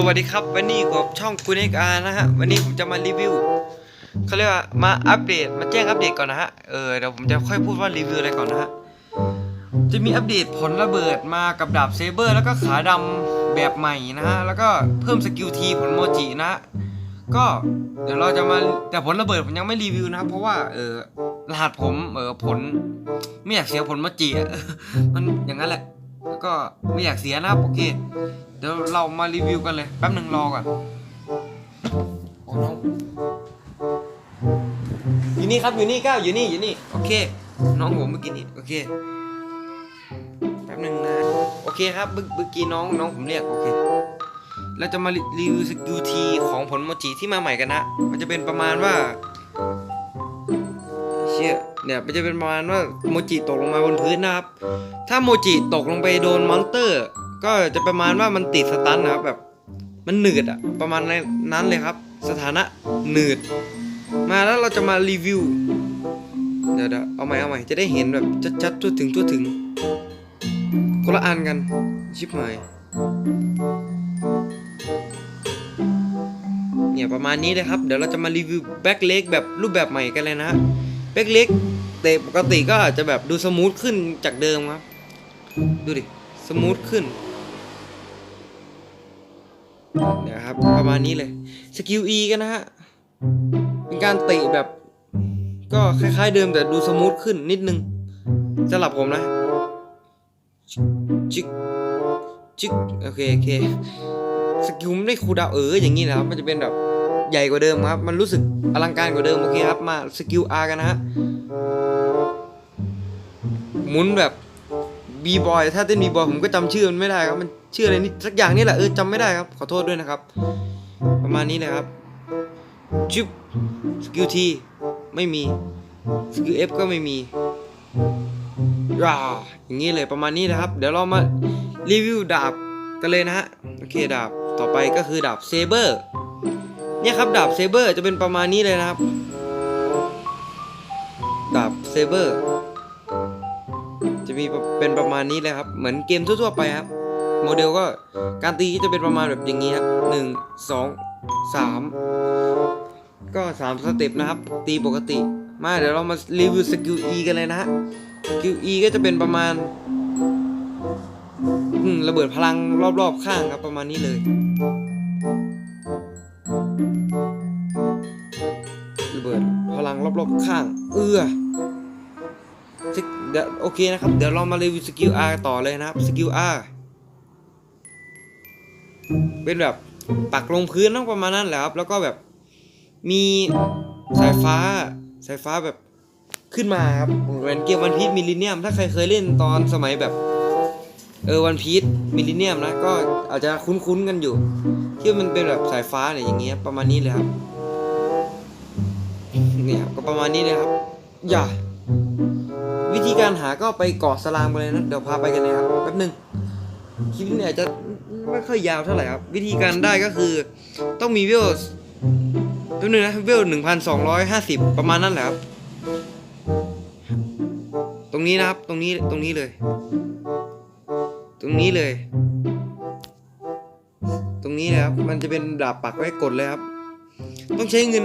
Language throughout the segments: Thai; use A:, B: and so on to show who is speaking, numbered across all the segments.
A: สวัสดีครับ วันนี้กับช่องคุณเอกอานะฮะ วันนี้ผมจะมารีวิวเขาเรียกว่ามาอัปเดต มาแจ้งอัปเดตก่อนนะฮะ เออเดี๋ยวผมจะค่อยพูดว่ารีวิวอะไรก่อนนะฮะ จะมีอัปเดตผลระเบิดมากับดาบเซเบอร์ แล้วก็ขาดำแบบใหม่นะฮะ แล้วก็เพิ่มสกิลทีผลโมจินะฮะก็เดี๋ยวเราจะมาแต่ผลระเบิดผมยังไม่รีวิวนะครับเพราะว่าเออรหัสผมเออผลไม่อยากเสียผลโมจิอะมันอย่างนั้นแหละ แล้วก็ไม่อยากเสียนะครับโอเคเดี๋ยวเรามารีวิวกันเลยแป๊บหนึ่งรอก่อนโอ้น้องอยู่นี่ครับอยู่นี่ก้าวอยู่นี่อยู่นี่โอเค น้องผมเมื่อกี้นี่โอเคแป๊บหนึ่งนะโอเคครับเมื่อเมื่อกี้น้องน้องผมเรียกโอเคเราจะมารีวิวสกิลทีของผลโมจิที่มาใหม่กันนะ มันจะเป็นประมาณว่าเชี่ย เนี่ยมันจะเป็นประมาณว่าโมจิตกลงมาบนพื้นนะครับ ถ้าโมจิตกลงไปโดนมอนเตอร์ ก็จะประมาณว่ามันติดสตันนะครับแบบมันหนืดอะประมาณนั้นเลยครับ สถานะหนืด มาแล้วเราจะมารีวิวเดี๋ยวเอาใหม่เอาใหม่จะได้เห็นแบบชัดๆทั่วถึงทั่วถึงคนละอันกันชิบหายเนี่ยประมาณนี้เลยครับ เดี๋ยวเราจะมารีวิวแบ็คเล็กแบบรูปแบบใหม่กันเลยนะ ฮะแบ็คเล็กแต่ปกติก็อาจจะแบบดูสมูทขึ้นจากเดิมครับ ดูดิ สมูทขึ้นเนี่ยครับประมาณนี้เลยสกิล E กันนะฮะ เป็นการเตะแบบ ก็คล้ายๆเดิมแต่ดูสมูทขึ้นนิดนึงสำหรับผมนะจิกจิกโอเคโอเคสกิลไม่ได้คูดาวเอออย่างนี้แหละครับมันจะเป็นแบบ ใหญ่กว่าเดิมครับ มันรู้สึกอลังการกว่าเดิมโอเคครับมาสกิล R กันนะฮะหมุนแบบบีบอยถ้าเต้นบีบอยผมก็จำชื่อมันไม่ได้ครับมันชื่ออะไรนี่สักอย่างนี่แหละเออจำไม่ได้ครับขอโทษด้วยนะครับ ประมาณนี้เลยครับชิปสกิลทีไม่มีสกิลเอฟก็ไม่มีย่าอย่างนี้เลยประมาณนี้นะครับ เดี๋ยวเรามารีวิวดาบกันเลยนะฮะโอเคดาบต่อไปก็คือดาบเซเบอร์ เนี่ยครับดาบเซเบอร์จะเป็นประมาณนี้เลยนะครับ ดาบเซเบอร์จะมีเป็นประมาณนี้เลยครับ เหมือนเกมทั่วๆไปครับ โมเดลก็การตีจะเป็นประมาณแบบอย่างนี้ครับหนึ่งสองสามก็สามสเต็ปนะครับ ตีปกติ มาเดี๋ยวเรามารีวิวสกิล E กันเลยนะฮะสกิล E ก็จะเป็นประมาณระเบิดพลังรอบๆข้างครับประมาณนี้เลย รอบข้าง เอื้อสกเดี๋ยวโอเคนะครับ เดี๋ยวเรามารีวิวสกิล R ต่อเลยนะครับสกิล R เป็นแบบปักลงพื้นต้องประมาณนั้นแหละครับ แล้วก็แบบมีสายฟ้าสายฟ้าแบบขึ้นมาครับเหมือนเกมวันพี e มิลเลนเนียม ถ้าใครเคยเล่นตอนสมัยแบบเออวันพี e มิลเลนเนียมนะก็อาจจะคุ้นๆกันอยู่ ที่มันเป็นแบบสายฟ้าเนี่ยอย่างเงี้ยประมาณนี้เลยครับ เนี่ยครับก็ประมาณนี้เลยครับ อย่า วิธีการหาก็ไปเกาะสลามกันเลยนะ เดี๋ยวพาไปกันเลยครับแป๊บหนึงคลิปนี้อาจจะไม่ค่อยยาวเท่าไหร่ครับ วิธีการได้ก็คือต้องมีเวลแป๊บหนึงนะเวลหนึ่งพันสองร้อยห้าสิบประมาณนั้นแหละครับ ตรงนี้นะครับ ตรงนี้ตรงนี้เลย ตรงนี้เลย ตรงนี้นะครับ มันจะเป็นดาบปักไว้กดเลยครับ ต้องใช้เงิน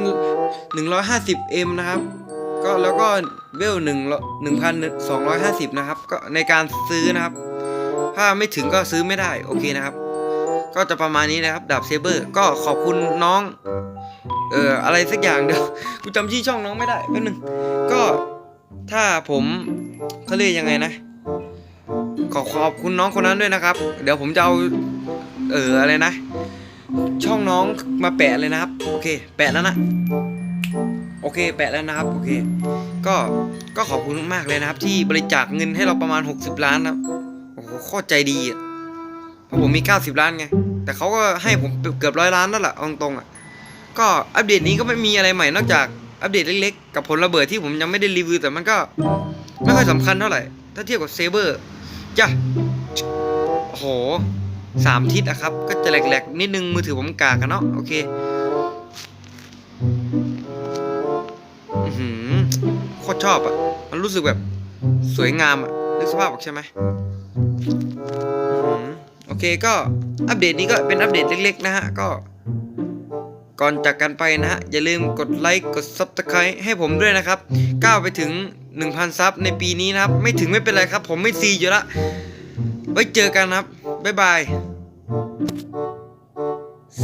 A: 150M นะครับ ก็แล้วก็เวลหนึ่งหนึ่งพันสองร้อยห้าสิบนะครับ ก็ในการซื้อนะครับ ถ้าไม่ถึงก็ซื้อไม่ได้ โอเคนะครับ ก็จะประมาณนี้นะครับดาบเซเบอร์ ก็ขอบคุณน้อง เอ่ออะไรสักอย่างเดี๋ยวกูจำชื่อช่องน้องไม่ได้แป๊บนึง ก็ถ้าผมเขาเรียกยังไงนะ ขอขอบคุณน้องคนนั้นด้วยนะครับ เดี๋ยวผมจะเอา เอออะไรนะ ช่องน้องมาแปะเลยนะครับ โอเค แปะแล้วนะ โอเค แปะแล้วนะครับ โอเค ก็ ก็ขอบคุณมากเลยนะครับ ที่บริจาคเงินให้เราประมาณ 60 ล้านนะครับ โอ้โหโคตรใจดีอะ เพราะผมมี 90 ล้านไง แต่เขาก็ให้ผมเกือบร้อยล้านแล้วล่ะอาตรงๆอะ ก็อัปเดตนี้ก็ไม่มีอะไรใหม่นอกจากอัปเดตเล็กๆ กับผลระเบิดที่ผมยังไม่ได้รีวิวแต่มันก็ไม่ค่อยสำคัญเท่าไหร่ ถ้าเทียบกับเซเบอร์จ้ะโอ้โห สามทิศอะครับ ก็จะแหลกๆ นิดนึงมือถือผมกากกันเนาะโอเคอือหือโคตรชอบอะมันรู้สึกแบบสวยงามอะนึกสภาพออกใช่ไหมอื้อหือโออเคก็อัปเดตนี้ก็เป็นอัปเดตเล็กๆนะฮะ ก็ก่อนจากกันไปนะฮะ อย่าลืมกดไลค์กด Subscribe ให้ผมด้วยนะครับก้าวไปถึง 1,000 ซับในปีนี้นะครับ ไม่ถึงไม่เป็นไรครับ ผมไม่ซีอยู่ละไว้เจอกันครับ บ๊ายบาย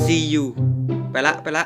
A: see you ไปละ ไปละ